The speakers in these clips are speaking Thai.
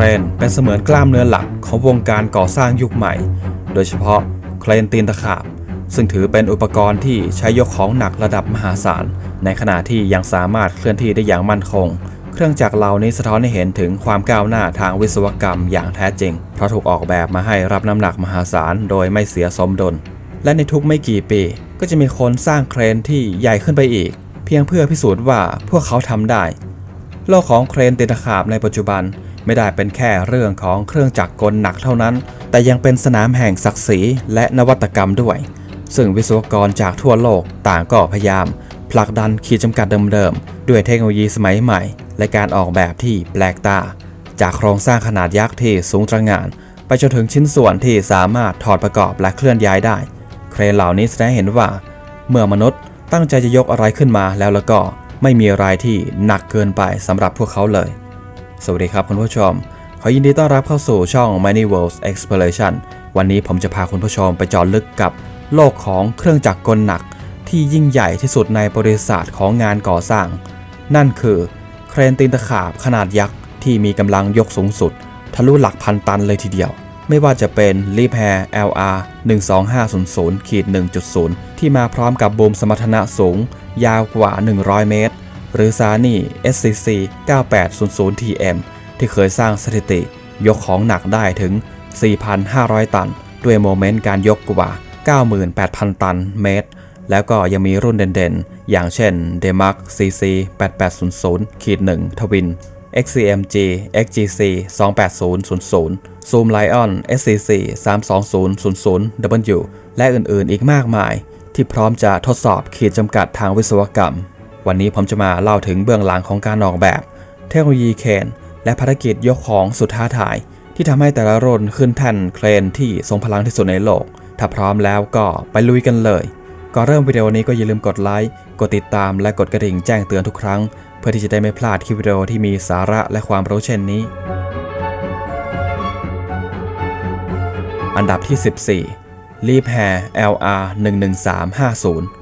รนเป็นเสมือนกล้ามเนื้อหลักของวงการก่อสร้างยุคใหม่ โดยเฉพาะเครนตีนตะขาบ ซึ่งถือเป็นอุปกรณ์ที่ใช้ยกของหนักระดับมหาศาล ในขณะที่ยังสามารถเคลื่อนที่ได้อย่างมั่นคง เครื่องจักรเหล่านี้สะท้อนให้เห็นถึงความก้าวหน้าทางวิศวกรรมอย่างแท้จริง เพราะถูกออกแบบมาให้รับน้ำหนักมหาศาลโดยไม่เสียสมดุล และในทุกไม่กี่ปีก็จะมีคนสร้างเครนที่ใหญ่ขึ้นไปอีก เพียงเพื่อพิสูจน์ว่าพวกเขาทำได้ โลกของเครนตีนตะขาบในปัจจุบัน ไม่ได้เป็นแค่เรื่องของเครื่องจักรกลหนักเท่านั้น แต่ยังเป็นสนามแห่งศักดิ์ศรีและนวัตกรรมด้วย ซึ่งวิศวกรจากทั่วโลกต่างก็พยายาม ผลักดันขีดจำกัดเดิมๆ ด้วยเทคโนโลยีสมัยใหม่ และการออกแบบที่แปลกตา จากโครงสร้างขนาดยักษ์ที่สูงตระหง่าน ไปจนถึงชิ้นส่วนที่สามารถถอดประกอบและเคลื่อนย้ายได้ เครนเหล่านี้แสดงเห็นว่า เมื่อมนุษย์ตั้งใจจะยกอะไรขึ้นมาแล้วแล้วก็ไม่มีอะไรที่หนักเกินไปสำหรับพวกเขาเลย สวัสดีครับคุณผู้ชม ขอยินดีต้อนรับเข้าสู่ช่อง Many Worlds Exploration วันนี้ผมจะพาคุณผู้ชมไปจาะลึกกับ โลกของเครื่องจักรกลหนัก ที่ยิ่งใหญ่ที่สุดในบริษัทของงานก่อสร้าง นั่นคือเครนตีนตะขาบขนาดยักษ์ที่มีกำลังยกสูงสุด ทะลุหลักพันตันเลยทีเดียว ไม่ว่าจะเป็น l e a p a i r LR 12500ขีด1.0 ที่มาพร้อมกับบูมสมรรถนะสูง ยาวกว่า 100 เมตร หรือ Sany SCC 9800 TM ที่เคยสร้างสถิติยกของหนักได้ถึง 4,500 ตัน ด้วยโมเมนต์การยกกว่า 98,000 ตันเมตร แล้วก็ยังมีรุ่นเด่นๆ อย่างเช่น d e m a r k CC 8800ขีด1ทวิน XCMG XGC 28000 Zoom Lion SCC 32000 W และอื่นๆอีกมากมาย ที่พร้อมจะทดสอบขีดจำกัดทางวิศวกรรม วันนี้ผมจะมาเล่าถึงเบื้องหลังของการออกแบบ เทคโนโลยีเคนและภารกิจยกของสุดท้าทาย ที่ทำให้แต่ละรุ่นขึ้นแท่นเครนที่ทรงพลังที่สุดในโลก ถ้าพร้อมแล้วก็ไปลุยกันเลย ก่อนเริ่มวิดีโอนี้ก็อย่าลืมกดไลค์ กดติดตามและกดกระดิ่งแจ้งเตือนทุกครั้ง เพื่อที่จะได้ไม่พลาดคลิปวิดีโอที่มีสาระและความรู้เช่นนี้ อันดับที่ 14 l e a p a i r LR 11350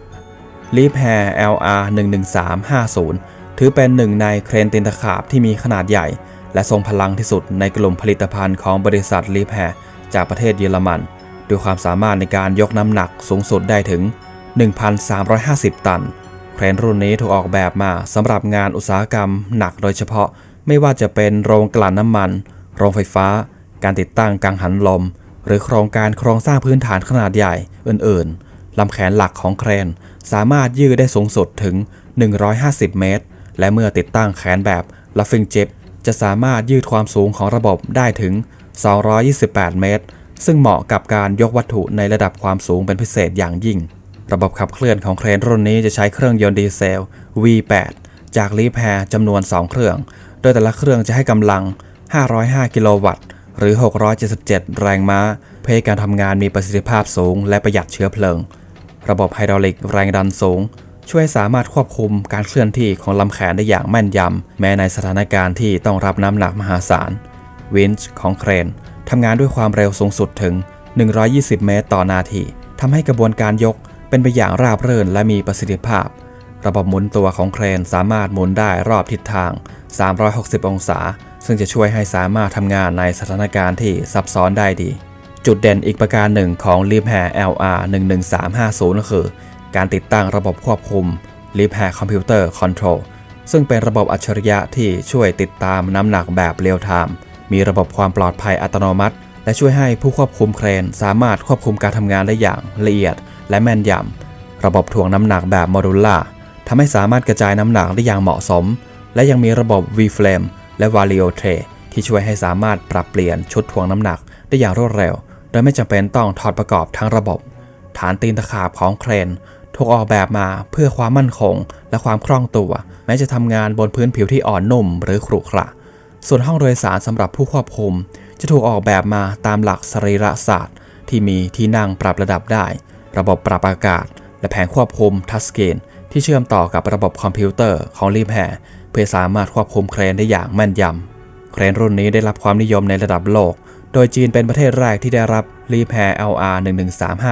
l e a p a i r LR 11350 ถือเป็นหนึ่งในเครนตีนตะขาบที่มีขนาดใหญ่ และทรงพลังที่สุดในกลุ่มผลิตภัณฑ์ของบริษัท l e a p a i r จากประเทศเยอรมัน ด้วยความสามารถในการยกน้ำหนักสูงสุดได้ถึง 1,350 ตัน เครนรุ่นนี้ถูกออกแบบมาสำหรับงานอุตสาหกรรมหนักโดยเฉพาะ ไม่ว่าจะเป็นโรงกลั่นน้ำมัน โรงไฟฟ้า การติดตั้งกังหันลม หรือโครงการโครงสร้างพื้นฐานขนาดใหญ่อื่น ๆลำแขนหลักของเครน สามารถยืดได้สูงสุดถึง 150 เมตร และเมื่อติดตั้งแขนแบบ Luffing Jib จะสามารถยืดความสูงของระบบได้ถึง 228 เมตร ซึ่งเหมาะกับการยกวัตถุในระดับความสูงเป็นพิเศษอย่างยิ่ง ระบบขับเคลื่อนของเครนรุ่นนี้จะใช้เครื่องยนต์ดีเซล V8 จากลีแพรจำนวน 2 เครื่อง โดยแต่ละเครื่องจะให้กำลัง 505 กิโลวัตต์ หรือ 677 แรงม้า เพื่อการทำงานมีประสิทธิภาพสูงและประหยัดเชื้อเพลิง ระบบไฮดรอลิกแรงดันสูง ช่วยสามารถควบคุมการเคลื่อนที่ของลำแขนได้อย่างแม่นยำ แม้ในสถานการณ์ที่ต้องรับน้ำหนักมหาศาล วินช์ของเครนทำงานด้วยความเร็วสูงสุดถึง 120 เมตรต่อนาทีทำให้กระบวนการยกเป็นไปอย่างราบรื่นและมีประสิทธิภาพ ระบบหมุนตัวของเครนสามารถหมุนได้รอบทิศทาง 360 องศา ซึ่งจะช่วยให้สามารถทำงานในสถานการณ์ที่ซับซ้อนได้ดี จุดเด่นอีกประการหนึ่งของ l e a p a r LR 11350 ก็คือ การติดตั้งระบบควบคุม l e a p a i r Computer Control ซึ่งเป็นระบบอัจฉริยะที่ช่วยติดตามน้ำหนักแบบเรียลไทม์มีระบบความปลอดภัยอัตโนมัติ และช่วยให้ผู้ควบคุมเครน สามารถควบคุมการทำงานได้อย่างละเอียด และแม่นยำระบบถ่วงน้ำหนักแบบโมดูล่าทำให้สามารถกระจายน้ำหนักได้อย่างเหมาะสม และยังมีระบบ V-Frame และ Vario Tray ที่ช่วยให้สามารถปรับเปลี่ยนชุดถ่วงน้ำหนักได้อย่างรวดเร็ว ดยไม่จำเป็นต้องถอดประกอบทั้งระบบ ฐานตีนตะขาบของเครนถูกออกแบบมาเพื่อความมั่นคงและความคล่องตัว แม้จะทำงานบนพื้นผิวที่อ่อนนุ่มหรือขรุขระ ส่วนห้องโดยสารสำหรับผู้ควบคุม จะถูกออกแบบมาตามหลักสรีระศาสตร์ ที่มีที่นั่งปรับระดับได้ ระบบปรับอากาศ และแผงควบคุมทัชสกนที่เชื่อมต่อกับระบบคอมพิวเตอร์ของรีแพร์เพื่อสามารถควบคุมเครนได้อย่างแม่นยำเครนรุ่นนี้ได้รับความนิยมในระดับโลก โดยจีนเป็นประเทศแรกที่ได้รับรีแพร์ LR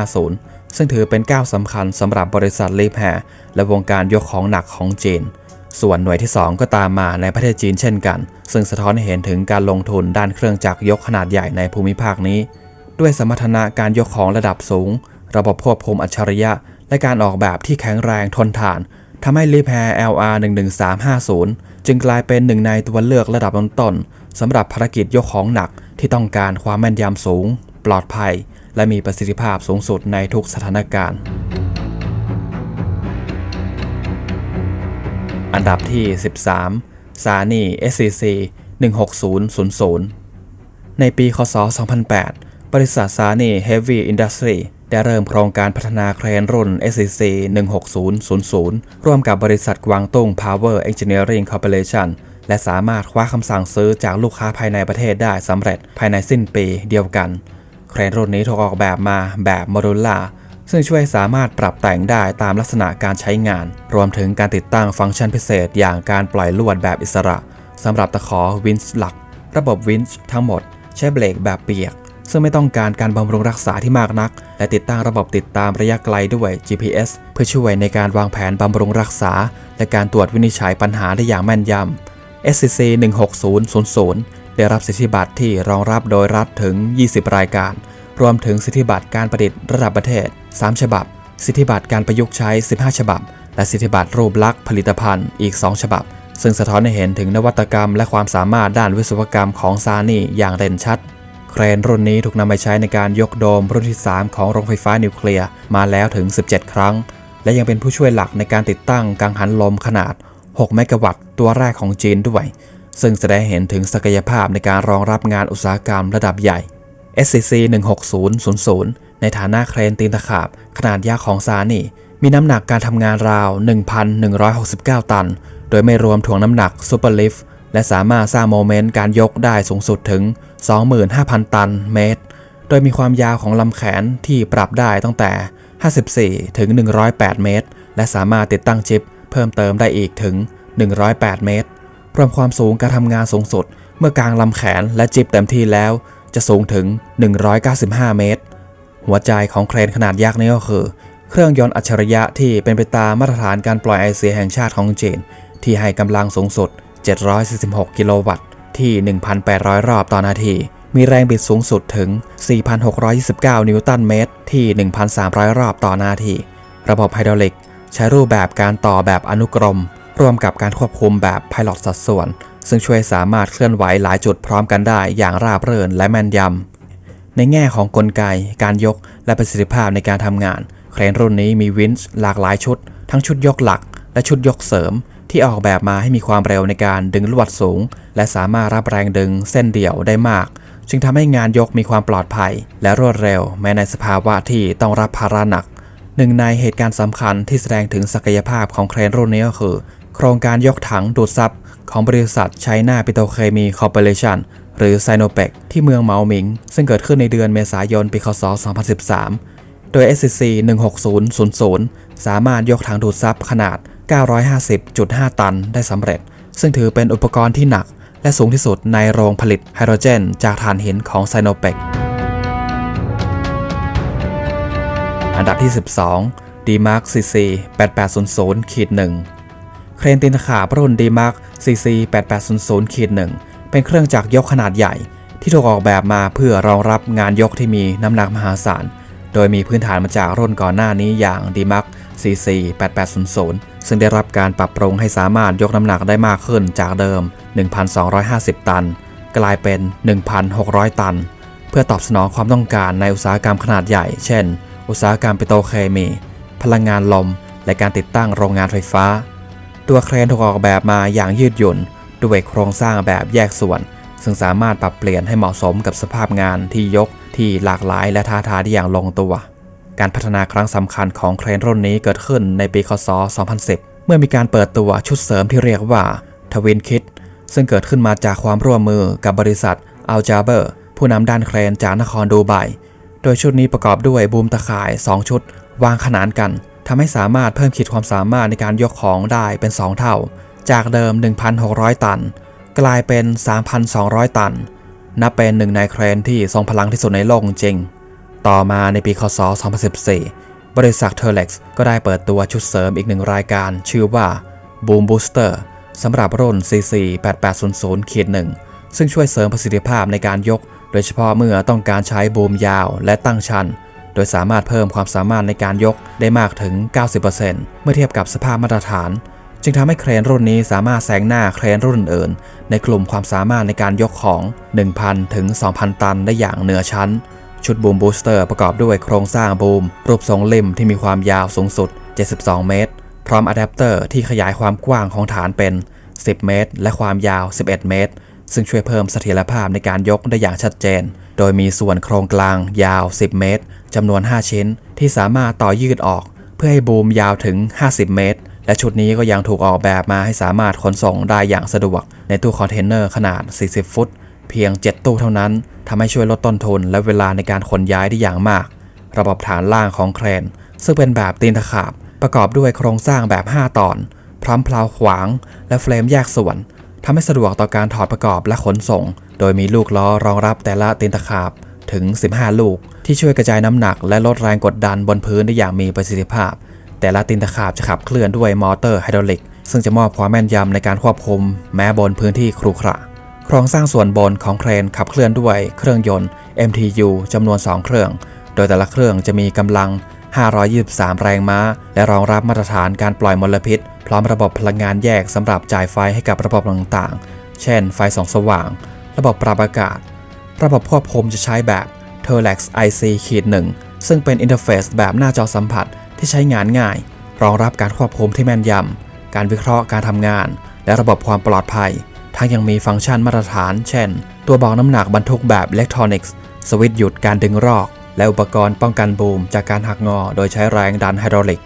11350 ซึ่งถือเป็นก้าวสำคัญสำหรับบริษัทรีแพร์และวงการยกของหนักของจีน ส่วนหน่วยที่ 2 ก็ตามมาในประเทศจีนเช่นกัน ซึ่งสะท้อนให้เห็นถึงการลงทุนด้านเครื่องจักรยกขนาดใหญ่ในภูมิภาคนี้ ด้วยสมรรถนะการยกของระดับสูง ระบบควบคุมอัจฉริยะ และการออกแบบที่แข็งแรงทนทานทำให้ l i p a i r LR 11350 จึงกลายเป็นหนึ่งในตัวเลือกระดับต้นๆสำหรับภารกิจยกของหนัก ที่ต้องการความแม่นยำสูง ปลอดภัย และมีประสิทธิภาพสูงสุดในทุกสถานการณ์ อันดับที่ 13 s a n y SCC 16000 ในปีคศ 2008 บริษัท s a n y Heavy Industry ได้เริ่มโครงการพัฒนาเครนรุ่น SCC 16000 ร่วมกับบริษัทกวางตุ้ง Power Engineering Corporation และสามารถคว้าคำสั่งซื้อจากลูกค้าภายในประเทศได้สำเร็จภายในสิ้นปีเดียวกัน เครนรุ่นนี้ถูกออกแบบมาแบบโมดูล่าซึ่งช่วยสามารถปรับแต่งได้ตามลักษณะการใช้งาน รวมถึงการติดตั้งฟังก์ชันพิเศษอย่างการปล่อยลวดแบบอิสระสำหรับตะขอวินช์หลัก ระบบวินช์ทั้งหมด ใช้เบรกแบบเปียก ซึ่งไม่ต้องการการบำรุงรักษาที่มากนัก และติดตั้งระบบติดตามระยะไกลด้วย GPS เพื่อช่วยในการวางแผนบำรุงรักษา และการตรวจวินิจฉัยปัญหาได้อย่างแม่นยำ SCC 16000 ได้รับสิทธิบัตรที่รองรับโดยรัฐถึง 20 รายการ รวมถึงสิทธิบัตรการประดิษฐ์ระดับประเทศ 3 ฉบับ สิทธิบัตรการประยุกต์ใช้ 15 ฉบับ และสิทธิบัตรรูปลักษณ์ผลิตภัณฑ์อีก 2 ฉบับ ซึ่งสะท้อนให้เห็นถึงนวัตกรรมและความสามารถด้านวิศวกรรมของซานี่อย่างเด่นชัดเครนรุ่นนี้ถูกนำไปใช้ในการยกโดมรุ่นที่ 3 ของโรงไฟฟ้านิวเคลียร์มาแล้วถึง 17 ครั้ง และยังเป็นผู้ช่วยหลักในการติดตั้งกังหันลมขนาด 6 เมกะวัตต์ตัวแรกของจีนด้วย ซึ่งแสดงเห็นถึงศักยภาพในการรองรับงานอุตสาหกรรมระดับใหญ่ SCC 16000 ในฐานะเครนตีนตะขาบ ขนาดยักษ์ของซานี่ มีน้ำหนักการทำงานราว 1,169 ตัน โดยไม่รวมถ่วงน้ำหนักซูเปอร์ลิฟต์และสามารถสร้างโมเมนต์การยกได้สูงสุดถึง 25,000 ตันเมตร โดยมีความยาวของลำแขนที่ปรับได้ตั้งแต่ 54 ถึง 108 เมตร และสามารถติดตั้งชิป เพิ่มเติมได้อีกถึง 108 เมตรรวมความสูงการทำงานสูงสุด เมื่อกลางลำแขนและจิบเต็มที่แล้ว จะสูงถึง 195 เมตร หัวใจของเครนขนาดยักษ์นี้ก็คือ เครื่องยนต์อัจฉริยะที่เป็นไปตามมาตรฐานการปล่อยไอเสียแห่งชาติของจีน ที่ให้กำลังสูงสุด 746 กิโลวัตต์ ที่ 1,800 รอบต่อนาที มีแรงบิดสูงสุดถึง 4,629 นิวตันเมตร ที่ 1,300 รอบต่อนาที ระบบไฮดรอลิก ใช้รูปแบบการต่อแบบอนุกรม ร่วมกับการควบคุมแบบไพลอตสัดส่วน ซึ่งช่วยสามารถเคลื่อนไหวหลายจุดพร้อมกันได้อย่างราบรื่นและแม่นยำ ในแง่ของกลไก การยกและประสิทธิภาพในการทำงาน เครนรุ่นนี้มีวินช์หลากหลายชุด ทั้งชุดยกหลัก และชุดยกเสริม ที่ออกแบบมาให้มีความเร็วในการดึงลวดสูง และสามารถรับแรงดึงเส้นเดี่ยวได้มากจึงทำให้งานยกมีความปลอดภัย และรวดเร็ว แม้ในสภาวะที่ต้องรับภาระหนัก หนึ่งในเหตุการณ์สำคัญที่แสดงถึงศักยภาพของเครนรุ่นนี้ก็คือ โครงการยกถังดูดซับของบริษัทไชน่าปิโตรเคมีคอร์ปอเรชั่นหรือไซโนเปกที่เมืองเหมาหมิง ซึ่งเกิดขึ้นในเดือนเมษายนปีคศ 2013 โดย SCC 16000 สามารถยกถังดูดซับขนาด 950.5 ตันได้สำเร็จ ซึ่งถือเป็นอุปกรณ์ที่หนัก และสูงที่สุดในโรงผลิตไฮโดรเจน จากถ่านหินของไซโนเปก อันดับที่ 12 D-Mark CC 8800ขีด1เครนตีนขาบรุ่น D-Mark CC 8800ขีด1เป็นเครื่องจักรยกขนาดใหญ่ ที่ถูกออกแบบมาเพื่อรองรับงานยกที่มีน้ำหนักมหาศาล โดยมีพื้นฐานมาจากรุ่นก่อนหน้านี้อย่าง D-Mark CC 8800 ซึ่งได้รับการปรับปรุงให้สามารถยกน้ำหนักได้มากขึ้นจากเดิม 1,250 ตัน กลายเป็น 1,600 ตัน เพื่อตอบสนองความต้องการในอุตสาหกรรมขนาดใหญ่ เช่น อุตสาหกรรมปิโตรเคมี พลังงานลม และการติดตั้งโรงงานไฟฟ้า ตัวเครนถูกออกแบบมาอย่างยืดหยุ่น ด้วยโครงสร้างแบบแยกส่วน ซึ่งสามารถปรับเปลี่ยนให้เหมาะสมกับสภาพงานที่ยกที่หลากหลายและท้าทายได้อย่างลงตัว การพัฒนาครั้งสำคัญของเครนรุ่นนี้เกิดขึ้นในปีคศ 2010 เมื่อมีการเปิดตัวชุดเสริมที่เรียกว่าทวินคิดซึ่งเกิดขึ้นมาจากความร่วมมือกับบริษัทอัลจาเบอร์ผู้นำด้านเครนจากนครดูไบ โดยชุดนี้ประกอบด้วยบูมตะข่าย 2 ชุด วางขนานกันทำให้สามารถเพิ่มขีดความสามารถในการยกของได้เป็น 2 เท่า จากเดิม 1,600 ตัน กลายเป็น 3,200 ตัน นับเป็นหนึ่งในเครนที่ทรงพลังที่สุดในโลกจริง ต่อมาในปีคศ 2014 บริษัทเทอร์เล็กซ์ก็ได้เปิดตัวชุดเสริมอีกหนึ่งรายการ ชื่อว่า Boom Booster สำหรับรุ่น CC 8800-1 ซึ่งช่วยเสริมประสิทธิภาพในการยก โดยเฉพาะเมื่อต้องการใช้บูมยาวและตั้งชัน โดยสามารถเพิ่มความสามารถในการยกได้มากถึง 90%เมื่อเทียบกับสภาพมาตรฐาน จึงทำให้เครนรุ่นนี้สามารถแซงหน้าเครนรุ่นอื่น ในกลุ่มความสามารถในการยกของ 1,000 ถึง 2,000 ตันได้อย่างเหนือชั้น ชุดบูมบูสเตอร์ประกอบด้วยโครงสร้างบูม รูปทรงริมที่มีความยาวสูงสุด 72 เมตร พร้อมอะแดปเตอร์ที่ขยายความกว้างของฐานเป็น 10 เมตร และความยาว 11 เมตร ซึ่งช่วยเพิ่มเสถียรภาพในการยกได้อย่างชัดเจน โดยมีส่วนโครงกลางยาว 10 เมตรจำนวน 5 ชิ้น ที่สามารถต่อยืดออก เพื่อให้บูมยาวถึง 50 เมตร และชุดนี้ก็ยังถูกออกแบบมาให้สามารถขนส่งได้อย่างสะดวก ในตู้คอนเทนเนอร์ขนาด 40 ฟุต เพียง 7 ตู้เท่านั้นทำให้ช่วยลดต้นทุนและเวลาในการขนย้ายได้อย่างมาก ระบบฐานล่างของเครน ซึ่งเป็นแบบตีนตะขาบ ประกอบด้วยโครงสร้างแบบ 5 ตอน พร้อมเพลาขวาง และเฟรมแยกส่วน ทำให้สะดวกต่อการถอดประกอบและขนส่ง โดยมีลูกล้อรองรับแต่ละตีนตะขาบถึง 15 ลูก ที่ช่วยกระจายน้ำหนักและลดแรงกดดันบนพื้นได้อย่างมีประสิทธิภาพ แต่ละตีนตะขาบจะขับเคลื่อนด้วยมอเตอร์ไฮดรอลิก ซึ่งจะมอบความแม่นยำในการควบคุม แม้บนพื้นที่ครุขระโครงสร้างส่วนบนของเครนขับเคลื่อนด้วยเครื่องยนต์ MTU จำนวน 2 เครื่อง โดยแต่ละเครื่องจะมีกำลัง 523 แรงม้า และรองรับมาตรฐานการปล่อยมลพิษ พร้อมระบบพลังงานแยกสำหรับจ่ายไฟให้กับระบบต่างๆ เช่น ไฟส่องสว่าง ระบบปรับอากาศ ระบบควบคุมจะใช้แบบ t e l e x IC ขีดหนึ่งซึ่งเป็นอินเทอร์เฟซแบบหน้าจอสัมผัสที่ใช้งานง่าย รองรับการควบคุมที่แม่นยำ การวิเคราะห์การทำงาน และระบบความปลอดภัย ทั้งยังมีฟังก์ชันมาตรฐาน เช่น ตัวบอกน้ำหนักบรรทุกแบบอิเล็กทรอนิกส์ สวิตช์หยุดการดึงรอก และอุปกรณ์ป้องกันบูมจากการหักงอโดยใช้แรงดันไฮดรอลิก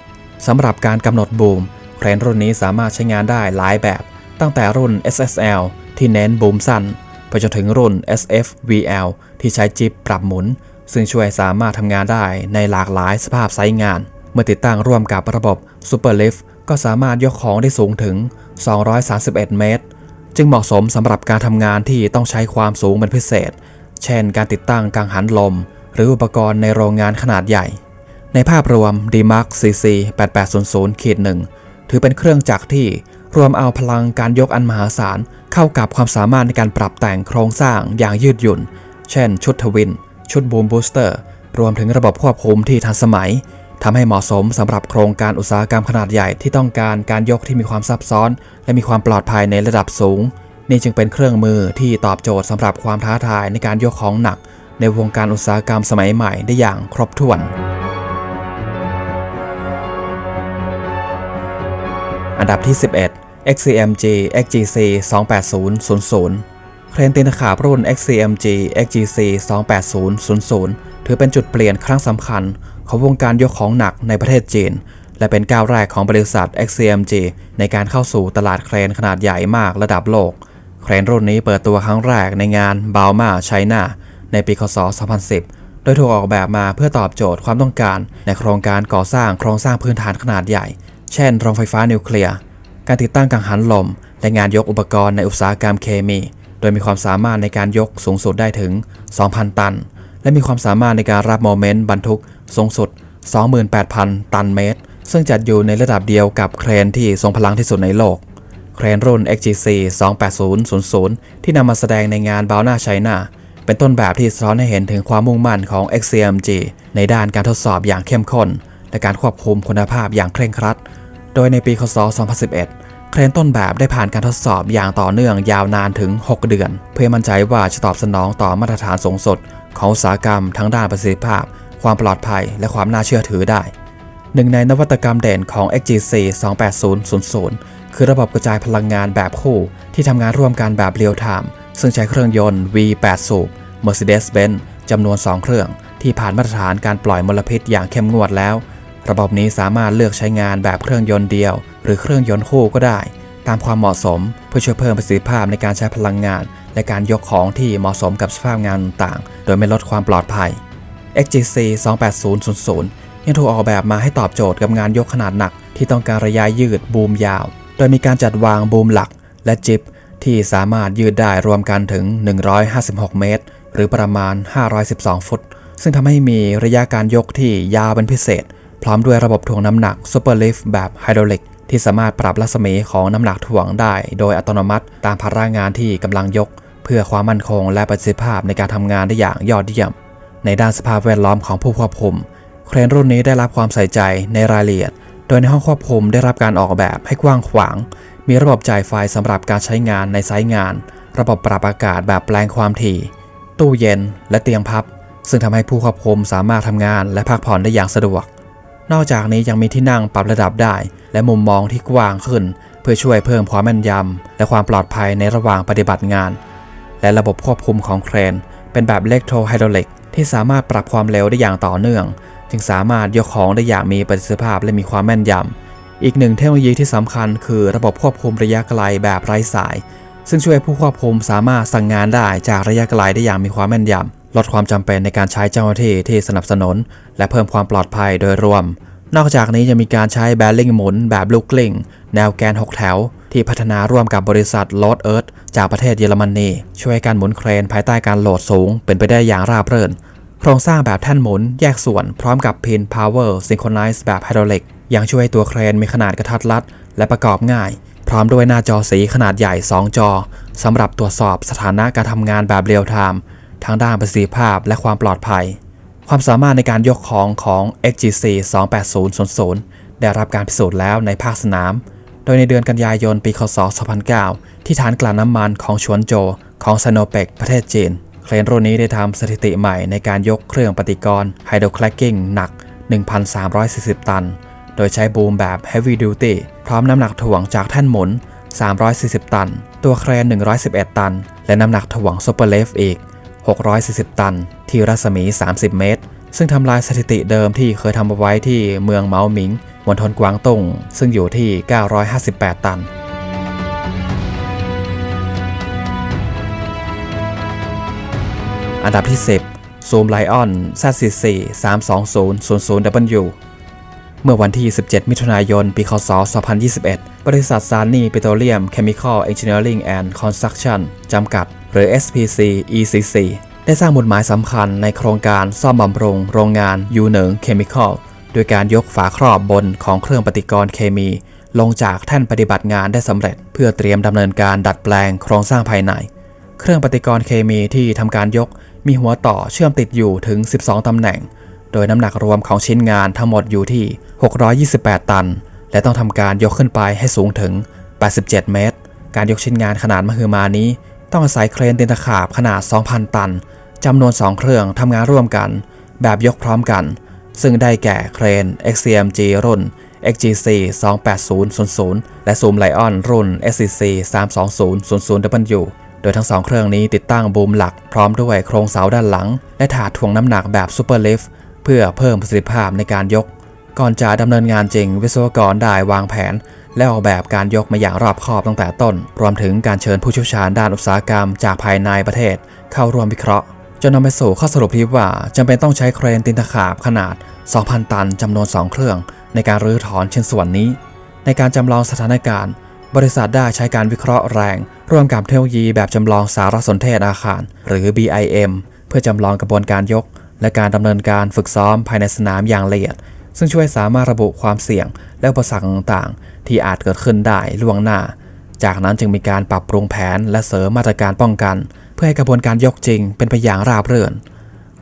สำหรับการกำหนดบูมเครนรุ่นนี้สามารถใช้งานได้หลายแบบ ตั้งแต่รุ่น SSL ที่เน้นบูมสั้น ไปจนถึงรุ่น SFVL ที่ใช้จิปปรับหมุน ซึ่งช่วยสามารถทำงานได้ในหลากหลายสภาพไซส์งาน เมื่อติดตั้งร่วมกับระบบ Super Lift ก็สามารถยกของได้สูงถึง 231 เมตร จึงเหมาะสมสำหรับการทำงานที่ต้องใช้ความสูงเป็นพิเศษ เช่น การติดตั้งกังหันลม หรืออุปกรณ์ในโรงงานขนาดใหญ่ ในภาพรวม DMAX CC 8800ขีด1ถือเป็นเครื่องจักรที่รวมเอาพลังการยกอันมหาศาล เข้ากับความสามารถในการปรับแต่งโครงสร้างอย่างยืดหยุ่น เช่น ชุดทวิน ชุดบูมบูสเตอร์ รวมถึงระบบควบคุมที่ทันสมัยทำให้เหมาะสมสำหรับโครงการอุตสาหกรรมขนาดใหญ่ที่ต้องการการยกที่มีความซับซ้อน และมีความปลอดภัยในระดับสูง นี่จึงเป็นเครื่องมือที่ตอบโจทย์สำหรับความท้าทายในการยกของหนัก ในวงการอุตสาหกรรมสมัยใหม่ได้อย่างครบถ้วน อันดับที่ 11 XCMG XGC 28000 เครนตีนขาบรุ่น XCMG XGC 28000 ถือเป็นจุดเปลี่ยนครั้งสำคัญของวงการยกของหนักในประเทศจีน และเป็นก้าวแรกของบริษัท XCMG ในการเข้าสู่ตลาดเครนขนาดใหญ่มากระดับโลก เครนรุ่นนี้เปิดตัวครั้งแรกในงาน b a u m a China ในปีคศ 2010 โดยถูกออกแบบมาเพื่อตอบโจทย์ความต้องการ ในโครงการก่อสร้างโครงสร้างพื้นฐานขนาดใหญ่ เช่นโรงไฟฟ้านิวเคลียร์ การติดตั้งกังหันลม และงานยกอุปกรณ์ในอุตสาหกรรมเคมี โดยมีความสามารถในการยกสูงสุดได้ถึง 2,000 ตัน และมีความสามารถในการรับโมเมนต์บรรทุกสูงสุด 28,000 ตันเมตร ซึ่งจัดอยู่ในระดับเดียวกับเครนที่ทรงพลังที่สุดในโลกเครนรุ่น XGC 28000 ที่นำมาแสดงในงานบาวนาไชน่า เป็นต้นแบบที่สะท้อนให้เห็นถึงความมุ่งมั่นของ XCMG ในด้านการทดสอบอย่างเข้มข้น และการควบคุมคุณภาพอย่างเคร่งครัด โดยในปีคศ 2011 เครนต้นแบบได้ผ่านการทดสอบอย่างต่อเนื่องยาวนานถึง 6 เดือน เพื่อมั่นใจว่าจะตอบสนองต่อมาตรฐานสูงสุดของอุตสาหกรรมทั้งด้านประสิทธิภาพ ความปลอดภัย และความน่าเชื่อถือได้ หนึ่งในนวัตกรรมเด่นของ XGC 28000 คือระบบกระจายพลังงานแบบคู่ที่ทำงานร่วมกันแบบเรียลไทม์ ซึ่งใช้เครื่องยนต์ V8 สูบ Mercedes-Benz จำนวน 2 เครื่อง ที่ผ่านมาตรฐานการปล่อยมลพิษอย่างเข้มงวดแล้ว ระบบนี้สามารถเลือกใช้งานแบบเครื่องยนต์เดียว หรือเครื่องยนต์คู่ก็ได้ ตามความเหมาะสม เพื่อช่วยเพิ่มประสิทธิภาพในการใช้พลังงาน และการยกของที่เหมาะสมกับสภาพงานต่างโดยไม่ลดความปลอดภัย XGC 28000ยังถูกออกแบบมาให้ตอบโจทย์กับงานยกขนาดหนักที่ต้องการระยะยืดบูมยาว โดยมีการจัดวางบูมหลักและจิป ที่สามารถยืดได้รวมกันถึง 156 เมตร หรือประมาณ 512 ฟุต ซึ่งทำให้มีระยะการยกที่ยาวเป็นพิเศษ พร้อมด้วยระบบถ่วงน้ำหนัก Super Lift แบบไฮดรอลิกที่สามารถปรับรัศมีของน้ำหนักถ่วงได้ โดยอัตโนมัติตามภาระงานที่กำลังยก เพื่อความมั่นคงและประสิทธิภาพในการทำงานได้อย่างยอดเยี่ยม ในด้านสภาพแวดล้อมของผู้ควบคุม เครนรุ่นนี้ได้รับความใส่ใจในรายละเอียด โดยในห้องควบคุมได้รับการออกแบบให้กว้างขวาง มีระบบจ่ายไฟสำหรับการใช้งานในไซต์งาน ระบบปรับอากาศแบบแปลงความถี่ ตู้เย็น และเตียงพับ ซึ่งทำให้ผู้ควบคุมสามารถทำงานและพักผ่อนได้อย่างสะดวก นอกจากนี้ยังมีที่นั่งปรับระดับได้ และมุมมองที่กว้างขึ้น เพื่อช่วยเพิ่มความแม่นยำและความปลอดภัยในระหว่างปฏิบัติงาน และระบบควบคุมของเครน เป็นแบบเล็กโทรไฮดรอลิกที่สามารถปรับความเร็วได้อย่างต่อเนื่อง จึงสามารถยกของได้อย่างมีประสิทธิภาพและมีความแม่นยำ อีกหนึ่งเทคโนโลยีที่สำคัญคือระบบควบคุมระยะไกลแบบไร้สาย ซึ่งช่วยผู้ควบคุมสามารถสั่งงานได้จากระยะไกลได้อย่างมีความแม่นยำลดความจำเป็นในการใช้เจ้าหน้าที่ที่สนับสนุน และเพิ่มความปลอดภัยโดยรวม นอกจากนี้ยังมีการใช้แบลลิงหมุนแบบลูกกลิ้งแนวแกน 6 แถว ที่พัฒนาร่วมกับบริษัท l o ดเอิร์ธจากประเทศเยอรมนีช่วยการหมุนเครนภายใต้การโหลดสูง เป็นไปได้อย่างราบรื่นโครงสร้างแบบแท่นหมุนแยกส่วนพร้อมกับพิน Power Synchronize แบบไฮดรอลิก ยังช่วยตัวเครนมีขนาดกระทัดรัด และประกอบง่าย พร้อมด้วยหน้าจอสีขนาดใหญ่ 2 จอสำหรับตรวจสอบสถานะการทำงานแบบเรียลไทม์ทั้งด้านประสิทธิภาพและความปลอดภัย ความสามารถในการยกของของ XGC 28000 ได้รับการพิสูจน์แล้วในภาคสนาม โดยในเดือนกันยายนปีคศ 2009 ที่ฐานกลั่นน้ำมันของชวนโจของซโนเปกประเทศจีน เครนรุ่นนี้ได้ทำสถิติใหม่ในการยกเครื่องปฏิกรณ์ไฮโดรแคลกกิ้งหนัก 1,340 ตัน โดยใช้บูมแบบ Heavy Duty พร้อมน้ำหนักถ่วงจากแท่นหมุน 340 ตัน ตัวเครน 111 ตัน และน้ำหนักถ่วงซูเปอร์เลฟอีก 640 ตัน ที่รัศมี 30 เมตร ซึ่งทำลายสถิติเดิมที่เคยทำเอาไว้ที่เมืองเมาหมิงมณฑลกวางตุ้งซึ่งอยู่ที่ 958 ตันอันดับที่ 10 Zoom Lion ZCC 32000W เมื่อวันที่ 17 มิถุนายน ปี คศ 2021 บริษัท Sany Petroleum Chemical Engineering and Construction จำกัด หรือ SPC ECC ได้สร้างหมุดหมายสำคัญในโครงการซ่อมบำรุง โรงงานยูเหนิงเคมีคอลโดยการยกฝาครอบบนของเครื่องปฏิกรณ์เคมี ลงจากแท่นปฏิบัติงานได้สำเร็จ เพื่อเตรียมดำเนินการดัดแปลงโครงสร้างภายใน เครื่องปฏิกรณ์เคมีที่ทำการยกมีหัวต่อเชื่อมติดอยู่ถึง 12 ตำแหน่ง โดยน้ำหนักรวมของชิ้นงานทั้งหมดอยู่ที่ 628 ตัน และต้องทำการยกขึ้นไปให้สูงถึง 87 เมตร การยกชิ้นงานขนาดมหึมานี้ ต้องอาศัยเครนเตีนตะขาบขนาด 2,000 ตันจำนวน 2 เครื่องทำงานร่วมกัน แบบยกพร้อมกัน ซึ่งได้แก่เครน XCMG รุ่น XGC 28000 และ Zoom Lion รุ่น SCC 32000W โดยทั้งสองเครื่องนี้ติดตั้งบูมหลักพร้อมด้วยโครงเสาด้านหลัง และถาดถ่วงน้ำหนักแบบซูเปอร์ลิฟต์ เพื่อเพิ่มประสิทธิภาพในการยก ก่อนจะดำเนินงานจริง วิศวกรได้วางแผน และออกแบบการยกมาอย่างรอบคอบตั้งแต่ต้น รวมถึงการเชิญผู้เชี่ยวชาญด้านอุตสาหกรรมจากภายในประเทศ เข้าร่วมวิเคราะห์จนนำไปสู่ข้อสรุปที่ว่าจำเป็นต้องใช้เครนตินตะขาบขนาด 2,000 ตันจำนวน 2 เครื่อง ในการรื้อถอนชิ้นส่วนนี้ ในการจำลองสถานการณ์ บริษัทได้ใช้การวิเคราะห์แรง ร่วมกับเทคโนโลยีแบบจำลองสารสนเทศอาคาร หรือ BIM เพื่อจำลองกระบวนการยก และการดำเนินการฝึกซ้อมภายในสนามอย่างละเอียด ซึ่งช่วยสามารถระบุความเสี่ยง และอุปสรรคต่างๆ ที่อาจเกิดขึ้นได้ล่วงหน้า จากนั้นจึงมีการปรับปรุงแผนและเสริมมาตรการป้องกัน เพื่อให้กระบวนการยกจริงเป็นไปอย่างราบรื่น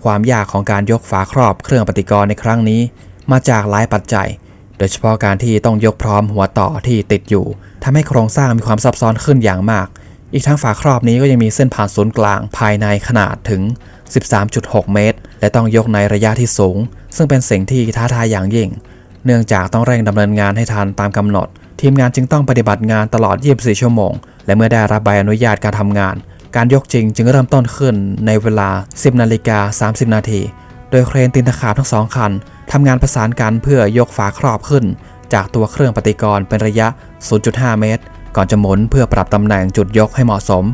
ความยากของการยกฝาครอบเครื่องปฏิกรณ์ในครั้งนี้ มาจากหลายปัจจัย โดยเฉพาะการที่ต้องยกพร้อมหัวต่อที่ติดอยู่ทำให้โครงสร้างมีความซับซ้อนขึ้นอย่างมาก อีกทั้งฝาครอบนี้ก็ยังมีเส้นผ่านศูนย์กลางภายในขนาดถึง 13.6 เมตร และต้องยกในระยะที่สูง ซึ่งเป็นสิ่งที่ท้าทายอย่างยิ่ง เนื่องจากต้องเร่งดำเนินงานให้ทันตามกำหนด ทีมงานจึงต้องปฏิบัติงานตลอด 24 ชั่วโมง และเมื่อได้รับใบอนุญาตการทำงาน การยกจริงจึงเริ่มต้นขึ้นในเวลา 10นาฬิกา30 นาที โดยเครนตีนตะขาบทั้งสองคันทำงานประสานกันเพื่อยกฝาครอบขึ้น จากตัวเครื่องปฏิกรณ์เป็นระยะ 0.5 เมตร ก่อนจะหมุนเพื่อปรับตำแหน่งจุดยกให้เหมาะสม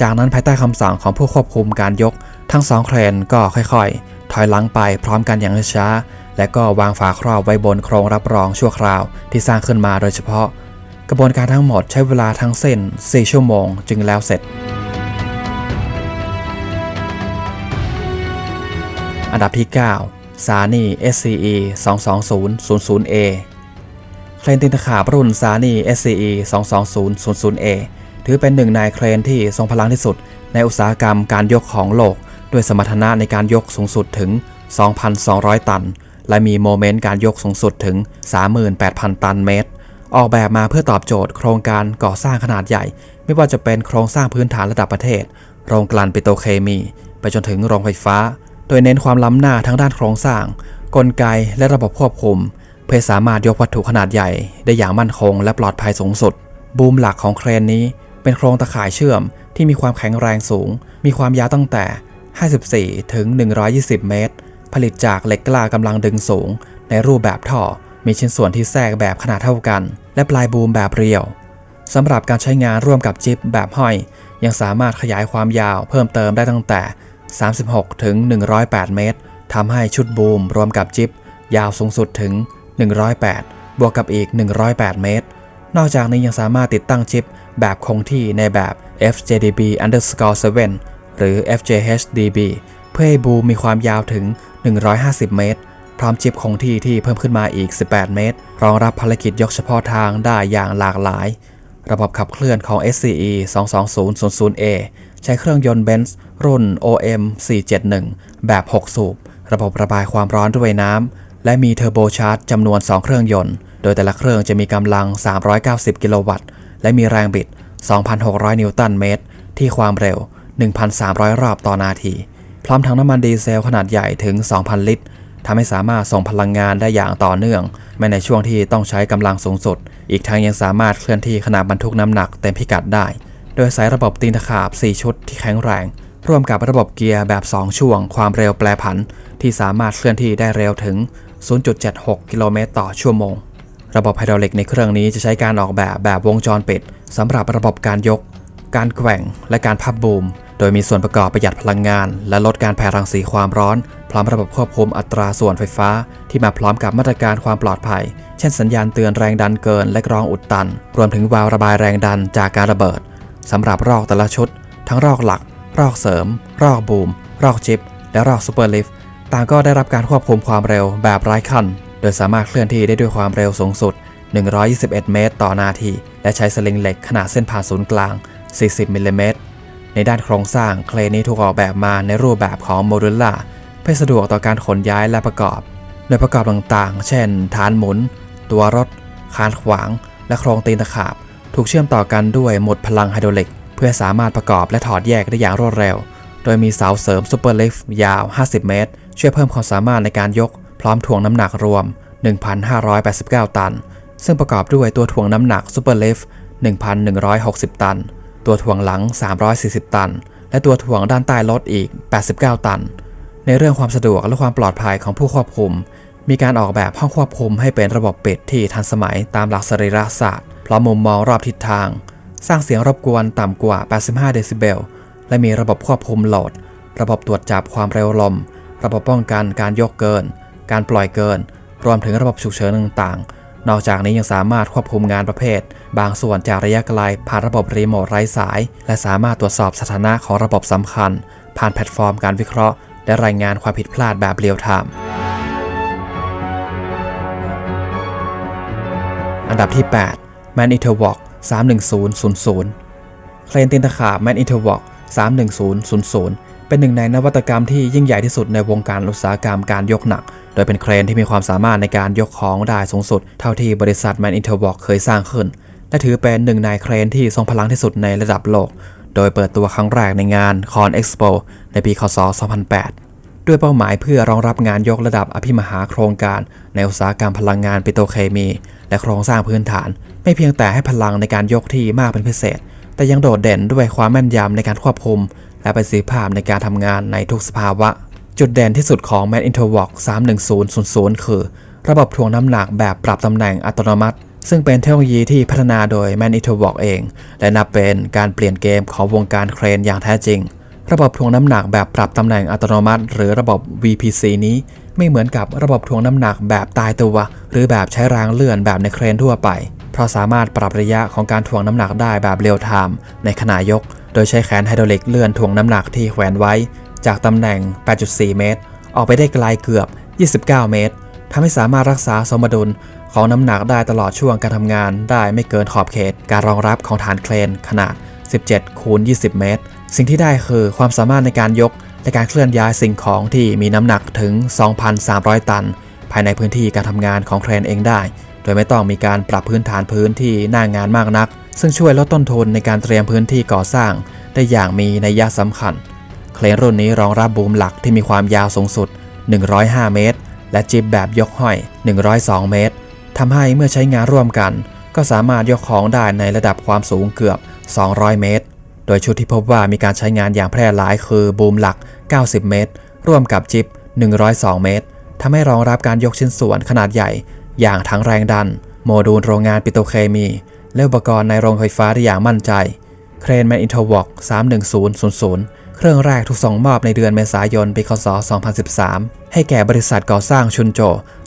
จากนั้นภายใต้คำสั่งของผู้ควบคุมการยก ทั้งสองเครนก็ค่อยๆ ถอยหลังไปพร้อมกันอย่างช้าๆและก็วางฝาครอบไว้บนโครงรับรองชั่วคราวที่สร้างขึ้นมาโดยเฉพาะ กระบวนการทั้งหมดใช้เวลาทั้งเส้น 4 ชั่วโมงจึงแล้วเสร็จ อันดับที่9 s a n y SCE 22000A เครนตีนตะขาบรุ่นซานี SCE 22000A ถือเป็นหนึ่งในเครนที่ทรงพลังที่สุดในอุตสาหกรรมการยกของโลก ด้วยสมรรถนะในการยกสูงสุดถึง 2,200 ตัน และมีโมเมนต์การยกสูงสุดถึง 38,000 ตันเมตร ออกแบบมาเพื่อตอบโจทย์โครงการก่อสร้างขนาดใหญ่ ไม่ว่าจะเป็นโครงสร้างพื้นฐานระดับประเทศ โรงกลั่นปิโตรเคมี ไปจนถึงโรงไฟฟ้า โดยเน้นความล้ำหน้าทั้งด้านโครงสร้าง กลไกและระบบควบคุม เพื่อสามารถยกวัตถุขนาดใหญ่ ได้อย่างมั่นคง และปลอดภัยสูงสุด บูมหลักของเครนนี้เป็นโครงตะข่ายเชื่อมที่มีความแข็งแรงสูง มีความยาวตั้งแต่ 54 ถึง 120 เมตร ผลิตจากเหล็กกล้ากำลังดึงสูง ในรูปแบบท่อ มีชิ้นส่วนที่แทรกแบบขนาดเท่ากัน และปลายบูมแบบเรียวสำหรับการใช้งานร่วมกับจิ๊บแบบห้อย ยังสามารถขยายความยาวเพิ่มเติมได้ตั้งแต่ 36 ถึง 108 เมตรทำให้ชุดบูมรวมกับจิ๊บยาวสูงสุดถึง 108 บวกกับอีก 108 เมตร นอกจากนี้ยังสามารถติดตั้งชิปแบบคงที่ในแบบ FJDB underscore 7 หรือ FJHDB เพื่อให้บูมมีความยาวถึง 150 เมตร พร้อมชิปคงที่ที่เพิ่มขึ้นมาอีก 18 เมตร รองรับภารกิจยกเฉพาะทางได้อย่างหลากหลาย ระบบขับเคลื่อนของ SCE 22000A ใช้เครื่องยนต์ Benz รุ่น OM 471 แบบ 6 สูบ ระบบระบายความร้อนด้วยน้ำ และมีเทอร์โบชาร์จจำนวน 2 เครื่องยนต์ โดยแต่ละเครื่องจะมีกำลัง 390 กิโลวัตต์ และมีแรงบิด 2,600 นิวตันเมตร ที่ความเร็ว 1,300 รอบต่อนาที พร้อมทั้งน้ำมันดีเซลขนาดใหญ่ถึง 2,000 ลิตรทำให้สามารถส่งพลังงานได้อย่างต่อเนื่องแม้ในช่วงที่ต้องใช้กำลังสูงสุด อีกทั้งยังสามารถเคลื่อนที่ขณะบรรทุกน้ำหนักเต็มพิกัดได้ โดยใช้ระบบตีนตะขาบ 4 ชุดที่แข็งแรง ร่วมกับระบบเกียร์แบบ 2 ช่วง ความเร็วแปรผัน ที่สามารถเคลื่อนที่ได้เร็วถึง 0.76 กิโลเมตรต่อชั่วโมง ระบบไฮดรอลิกในเครื่องนี้จะใช้การออกแบบแบบวงจรปิดสำหรับระบบการยก การแกว่ง และการพับบูม โดยมีส่วนประกอบประหยัดพลังงาน และลดการแผ่รังสีความร้อน พร้อมระบบควบคุมอัตราส่วนไฟฟ้า ที่มาพร้อมกับมาตรการความปลอดภัย เช่นสัญญาณเตือนแรงดันเกินและกรองอุดตัน รวมถึงวาล์วระบายแรงดันจากการระเบิดสำหรับรอกแต่ละชุด ทั้งรอกหลัก รอกเสริม รอกบูม รอกจิปและรอกซูเปอร์ลิฟต์ต่างก็ได้รับการควบคุมความเร็วแบบไร้คัน โดยสามารถเคลื่อนที่ได้ด้วยความเร็วสูงสุด 121 เมตร ต่อนาที และใช้สลิงเหล็กขนาดเส้นผ่านศูนย์กลาง 40มิลลิเมตรในด้านโครงสร้างเครนนี้ถูกออกแบบมาในรูปแบบของโมดูล่าเพื่อสะดวกต่อการขนย้ายและประกอบ โดยประกอบต่างๆ เช่น ฐานหมุน ตัวรถ คานขวาง และโครงตีนตะขาบ ถูกเชื่อมต่อกันด้วยหมดพลังไฮดรอลิก เพื่อสามารถประกอบและถอดแยกได้อย่างรวดเร็ว โดยมีเสาเสริมซูเปอร์ลิฟต์ยาว 50 เมตร ช่วยเพิ่มความสามารถในการยก พร้อมถ่วงน้ำหนักรวม 1,589 ตัน ซึ่งประกอบด้วยตัวถ่วงน้ำหนักซูเปอร์ลิฟต์1,160 ตัน ตัวถ่วงหลัง 340 ตัน และตัวถ่วงด้านใต้รถอีก 89 ตัน ในเรื่องความสะดวกและความปลอดภัยของผู้ควบคุม มีการออกแบบห้องควบคุมให้เป็นระบบปิดที่ทันสมัยตามหลักสรีระศาสตร์พร้อมมุมมองรอบทิศทาง สร้างเสียงรบกวนต่ำกว่า 85 เดซิเบล และมีระบบควบคุมโหลด ระบบตรวจจับความเร็วลม ระบบป้องกันการยกเกิน การปล่อยเกิน รวมถึงระบบฉุกเฉินต่างๆ นอกจากนี้ยังสามารถควบคุมงานประเภท บางส่วนจากระยะไกลผ่านระบบรีโมทไร้สาย และสามารถตรวจสอบสถานะของระบบสำคัญ ผ่านแพลตฟอร์มการวิเคราะห์ และรายงานความผิดพลาดแบบเรียลไทม์อันดับที่ 8 Man Interwalk 31000 เครนตีนตะขาบ Man Interwalk 31000 เป็นหนึ่งในนวัตกรรมที่ยิ่งใหญ่ที่สุดในวงการอุตสาหกรรมการยกหนัก โดยเป็นเครนที่มีความสามารถในการยกของได้สูงสุด เท่าที่บริษัท Man Interwalk เคยสร้างขึ้น และถือเป็นหนึ่งในเครนที่ทรงพลังที่สุดในระดับโลก โดยเปิดตัวครั้งแรกในงาน Con Expo ในปีคศ 2008 ด้วยเป้าหมายเพื่อรองรับงานยกระดับอภิมหาโครงการ ในอุตสาหกรรมพลังงานปิโตรเคมี และโครงสร้างพื้นฐาน ไม่เพียงแต่ให้พลังในการยกที่มากเป็นพิเศษ แต่ยังโดดเด่นด้วยความแม่นยำในการควบคุม และประสิทธิภาพในการทำงานในทุกสภาวะ จุดเด่นที่สุดของ Man Interwalk 31000 คือ ระบบถ่วงน้ำหนักแบบปรับตำแหน่งอัตโนมัติ ซึ่งเป็นเทคโนโลยีที่พัฒนาโดย Man Interwalk เอง และนับเป็นการเปลี่ยนเกมของวงการเครนอย่างแท้จริง ระบบถ่วงน้ำหนักแบบปรับตำแหน่งอัตโนมัติ หรือระบบ VPC นี้ไม่เหมือนกับระบบถ่วงน้ำหนักแบบตายตัว หรือแบบใช้รางเลื่อนแบบในเครนทั่วไป เพราะสามารถปรับระยะของการถ่วงน้ำหนักได้แบบเรียลไทม์ในขณะยก โดยใช้แขนไฮดรอลิกเลื่อนถ่วงน้ำหนักที่แขวนไว้ จากตำแหน่ง 8.4 เมตร ออกไปได้ไกลเกือบ 29 เมตรทำให้สามารถรักษาสมดุลของน้ำหนักได้ตลอดช่วงการทำงานได้ไม่เกินขอบเขต การรองรับของฐานเครนขนาด 17 คูณ 20 เมตร สิ่งที่ได้คือความสามารถในการยกและการเคลื่อนย้ายสิ่งของที่มีน้ำหนักถึง 2,300 ตัน ภายในพื้นที่การทำงานของเครนเองได้ โดยไม่ต้องมีการปรับพื้นฐานพื้นที่หน้างานมากนัก ซึ่งช่วยลดต้นทุนในการเตรียมพื้นที่ก่อสร้าง ได้อย่างมีนัยสำคัญ เครนรุ่นนี้รองรับบูมหลักที่มีความยาวสูงสุด 105 เมตร และจิบแบบยกห้อย 102 เมตรทำให้เมื่อใช้งานร่วมกัน ก็สามารถยกของได้ในระดับความสูงเกือบ 200 เมตร โดยชุดที่พบว่ามีการใช้งานอย่างแพร่หลายคือบูมหลัก 90 เมตร ร่วมกับจิบ102 เมตรทำให้รองรับการยกชิ้นส่วนขนาดใหญ่ อย่างถังแรงดัน โมดูลโรงงานปิโตเคมี และอุปกรณ์ในโรงไฟฟ้าได้อย่างมั่นใจ เครนแมนอินทอร์วอก31000 เครื่องแรกถูกส่งมอบในเดือนเมษายนปีคศ 2013 ให้แก่บริษัทก่อสร้างชุนโจ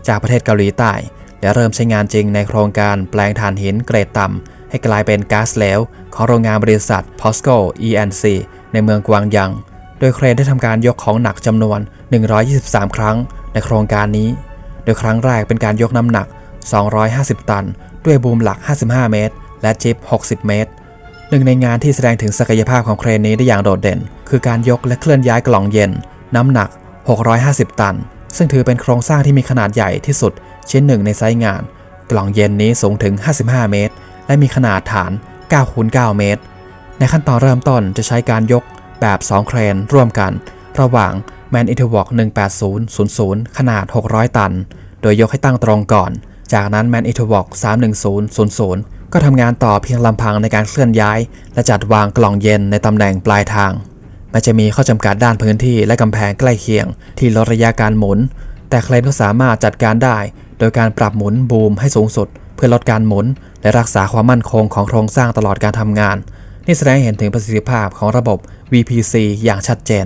จากประเทศเกาหลีใต้ และเริ่มใช้งานจริงในโครงการแปลงถ่านหินเกรดต่ำให้กลายเป็นก๊าซเหลวของโรงงานบริษัท POSCO ENC ในเมืองกวางยัง โดยเครนได้ทำการยกของหนักจำนวน 123 ครั้งในโครงการนี้ โดยครั้งแรกเป็นการยกน้ำหนัก 250 ตัน ด้วยบูมหลัก 55 เมตร และจิบ60 เมตร หนึ่งในงานที่แสดงถึงศักยภาพของเครนนี้ได้อย่างโดดเด่น คือการยกและเคลื่อนย้ายกล่องเย็น น้ำหนัก 650 ตัน ซึ่งถือเป็นโครงสร้างที่มีขนาดใหญ่ที่สุด ชิ้นหนึ่งในไซต์งาน กล่องเย็นนี้สูงถึง 55 เมตร และมีขนาดฐาน9คูณ9เมตร ในขั้นตอนเริ่มต้นจะใช้การยกแบบ 2 เครนร่วมกัน ระหว่าง Man i n t e r w a l k 18000 ขนาด 600 ตัน โดยยกให้ตั้งตรงก่อน จากนั้น Man i n t e r w a l k 31000 ก็ทำงานต่อเพียงลำพังในการเคลื่อนย้าย และจัดวางกล่องเย็นในตำแหน่งปลายทางมันจะมีข้อจำกัดด้านพื้นที่และกำแพงใกล้เคียง ที่ลดระยะการหมุน แต่เครนก็สามารถจัดการได้ โดยการปรับหมุนบูมให้สูงสุด เพื่อลดการหมุน และรักษาความมั่นคงของโครงสร้างตลอดการทำงาน นี่แสดงเห็นถึงประสิทธิภาพของระบบ VPC อย่างชัดเจน